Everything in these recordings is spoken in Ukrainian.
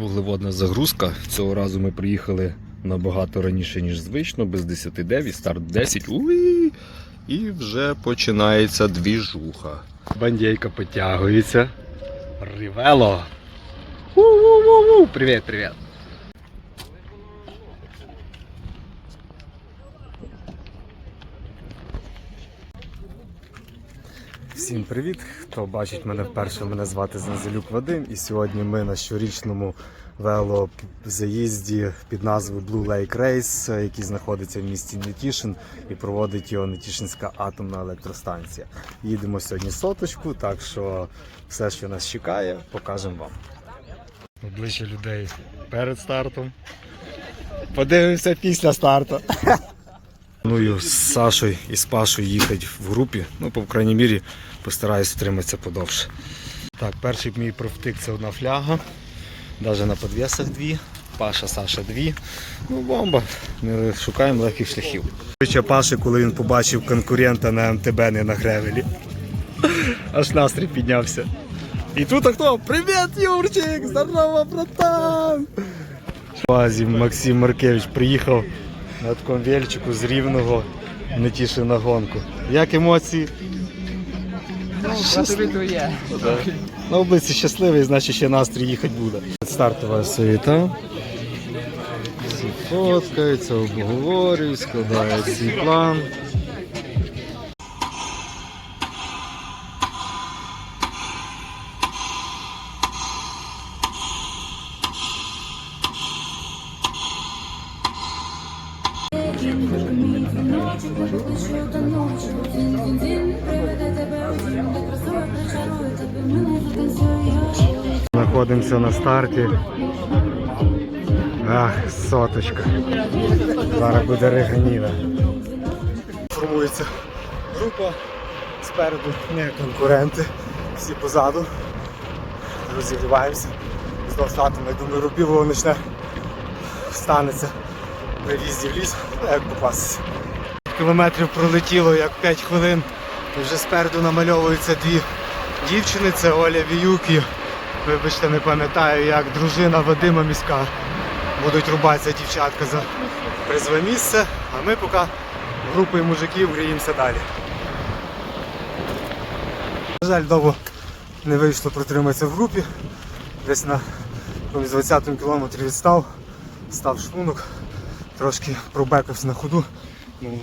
Вуглеводна загрузка. Цього разу ми приїхали набагато раніше, ніж звично, без 10-9, старт 10. Уї! І вже починається двіжуха. Бандійка потягується. Ривело. У-у-у-у! Всім привіт! Хто бачить мене вперше, мене звати Занзелюк Вадим. І сьогодні ми на щорічному велозаїзді під назвою Blue Lake Race, який знаходиться в місті Нетішин і проводить його Нетішинська атомна електростанція. Їдемо сьогодні соточку, так що все, що нас чекає, покажемо вам. Обличчя людей перед стартом. Подивимося після старту. Планую з Сашою і з Пашою їхати в групі. Ну, по крайній мірі, постараюсь втриматися подовше. Так, перший мій профтик це одна фляга. Навіть на підвісах дві. Паша, Саша дві. Ну, бомба. Ми шукаємо легких шляхів. Паші, коли він побачив конкурента на МТБ, не на гревелі. Аж настрій піднявся. І тут хто? Привіт, Юрчик! Здорово, братан! Базі Максим Маркевич приїхав на такому вельчику з рівного не тіши на гонку. Як емоції? Гратулює. На облиці щасливий, значить ще настрій їхати буде. Стартова суєта. Всі фоткаються, обговорюють, складають свій план. Ночі до ночі, дін приведе тебе де красиво причарує тебе, мене затанцює. Знаходимося на старті. Ах, соточка. Зараз буде реганіна. Формується група спереду, не конкуренти, всі позаду. Розігріваємося. Знов статом, я думаю, рубілово почне станеться в'їзді в ліс, як покластися. Кілометрів пролетіло як 5 хвилин. І вже спереду намальовуються дві дівчини, це Оля Віюк і, вибачте, не пам'ятаю, як дружина Вадима міська. Будуть рубатися дівчатка за призове місце, а ми поки групою мужиків гріємося далі. На жаль, довго не вийшло протриматися в групі. Десь на якомусь 20 кілометрі відстав, став шлунок, трошки пробекався на ходу. Ну,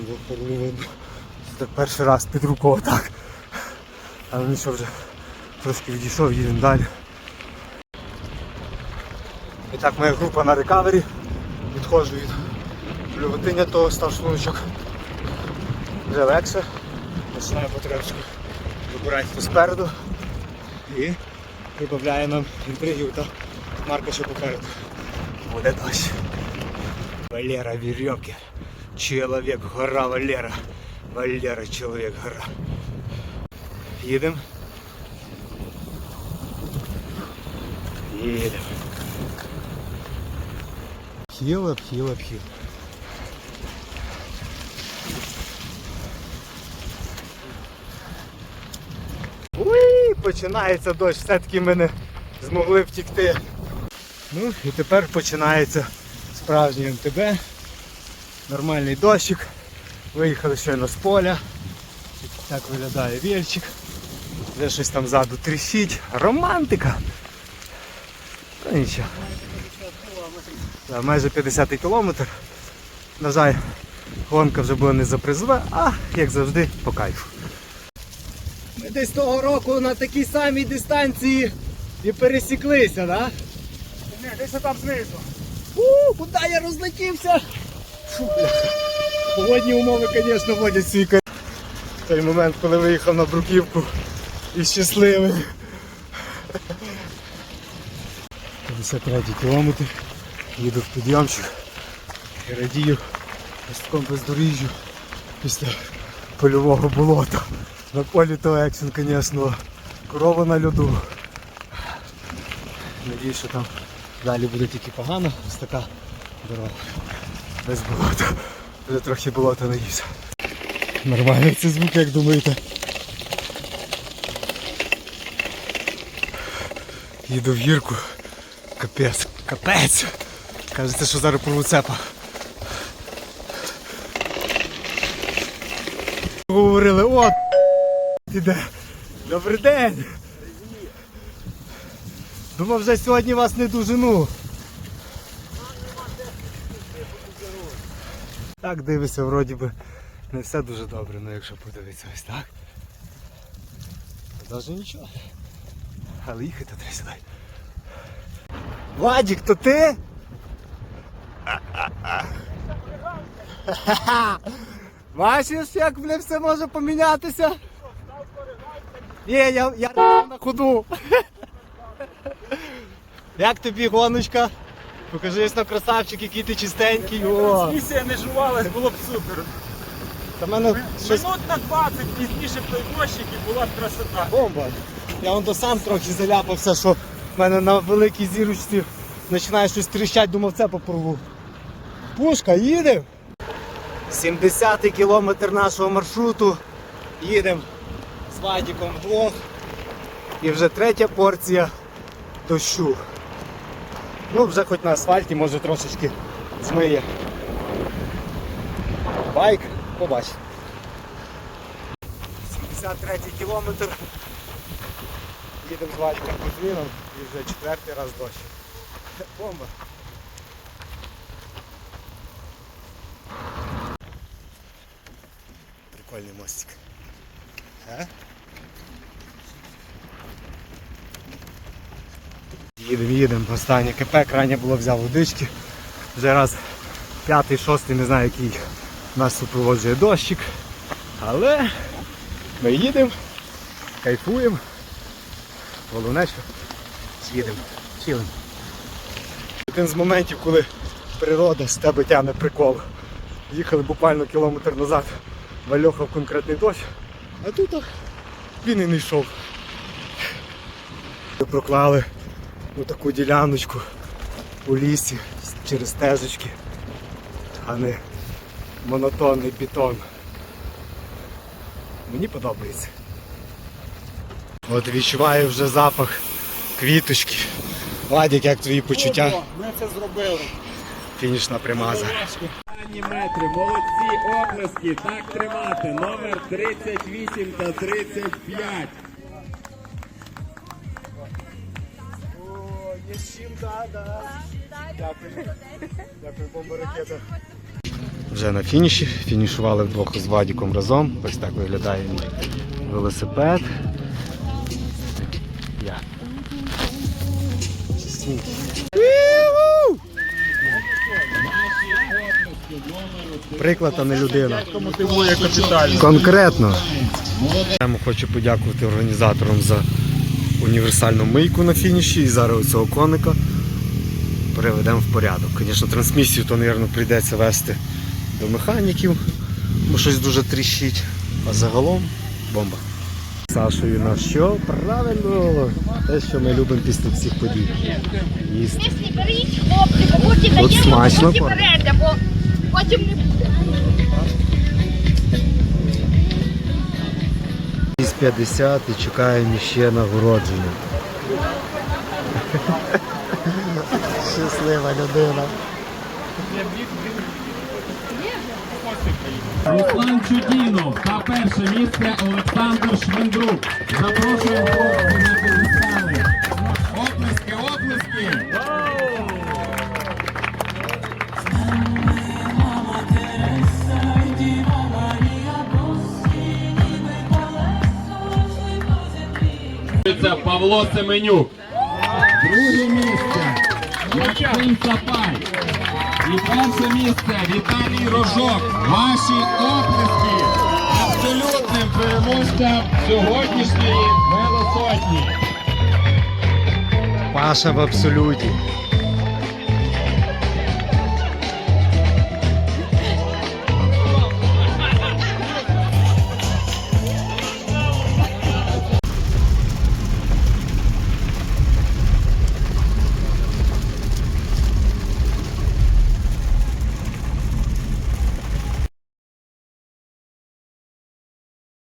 так перший раз під рукою так. Але нічого вже трошки відійшов, їдемо далі. І так моя група на рекавері. Відходжу від блювотиння того, став шлуночок. Вже легше. Починаю потребочку вибирати спереду і прибавляє нам інтригів та Марка ще попереду. Буде дощ. Валера Веревкин. Человек гора Валера. Валера человек гора. Їдемо. Їдемо. Обхил, обхил, обхил. Уй, починається дощ, все-таки ми не змогли втікти. Ну і тепер починається справжній МТБ. Нормальний дощик. Виїхали щойно з поля. Так виглядає вільчик. Вже щось там ззаду тріщить. Романтика. Та нічого. Да, майже 50 кілометр. На жаль, гонка вже була не за призове, а як завжди по кайфу. Ми десь того року на такій самій дистанції і пересіклися? Да? Ні, десь там знизу. У, куди я розлетівся? Погодні умови, звісно, водять свій кар... Той момент, коли виїхав на бруківку і щасливий. 53 кілометр. Їду в підйомчик і радію такому бездоріжжю після польового болота. На полі то екшен, звісно, корова на льоду. Надіюсь, що там далі буде тільки погано, ось така дорога. Без болота. Вже трохи болота наївся. Нормальний це звук, як думаєте. Їду в гірку. Капець. Капець. Кажеться, що зараз порву цепа. Говорили, от іде. Добрий день. Думав, вже сьогодні вас не дожену. Так дивишся, вроді би не все дуже добре, ну якщо подивитися ось так. Навіть нічого. Але їхати треба сюди. Владік, то ти? Бачиш, як бля, все може помінятися? Є, я, я на ходу. Як тобі гоночка? Покажись на красавчик, який ти чистенький. О, Місія не жувалась, було б супер. та в мене щось Минут на 20 пізніше б той дощик і була б красота. бомба. Я вон то сам трохи заляпався, що в мене на великій зірочці починає щось тріщать, думав це попорву. Пушка, їдемо. 70-й кілометр нашого маршруту. Їдемо з Вадіком вдвох. І вже третя порція дощу. Ну, вже хоч на асфальті, може трошечки змиє. Байк, побач. 73 кілометр. Їдемо з Вадиком по змінам і вже четвертий раз дощ. Бомба. Прикольний мостик. А? Їдемо, їдемо, останнє КП, крайня було взяв водички. Вже раз п'ятий, шостий, не знаю який нас супроводжує дощик. Але ми їдемо, кайфуємо. Головне, що їдемо, чилимо. Один з моментів, коли природа з тебе тягне прикол. Їхали буквально кілометр назад, вальохав конкретний дощ, а тут він і не йшов. Ми проклали таку діляночку у лісі через стежечки, а не монотонний бетон. Мені подобається. От відчуваю вже запах квіточки. Вадик, як твої почуття? Ми це зробили. Фінішна примаза. Останні метри, молодці, оплески, так тримати. Номер 38 та 35. Є з чим, да. Дякую. Дякую, бомба ракета. Вже на фініші. Фінішували вдвох з Вадіком разом. Ось так виглядає велосипед. Я. Приклад, а не людина. Конкретно. Я хочу подякувати організаторам за універсальну мийку на фініші і зараз цього коника приведемо в порядок. Звісно, трансмісію то, мабуть, прийдеться вести до механіків, бо щось дуже тріщить. А загалом бомба. Сашою на що? Правильно, те, що ми любимо після всіх подій. Їсти. Якщо беріть хлопці, бо потім От даємо, потім берете, бо потім не буде. 50 і чекаємо ще нагородження. Щаслива людина. Руслан Чудінов та перше місце Олександр Швендрук. Запрошуємо на Павло Семенюк. Друге місце Максим Сапай. І перше місце Віталій Рожок. Ваші оплески абсолютним переможцям сьогоднішньої велосотні. Паша в абсолюті.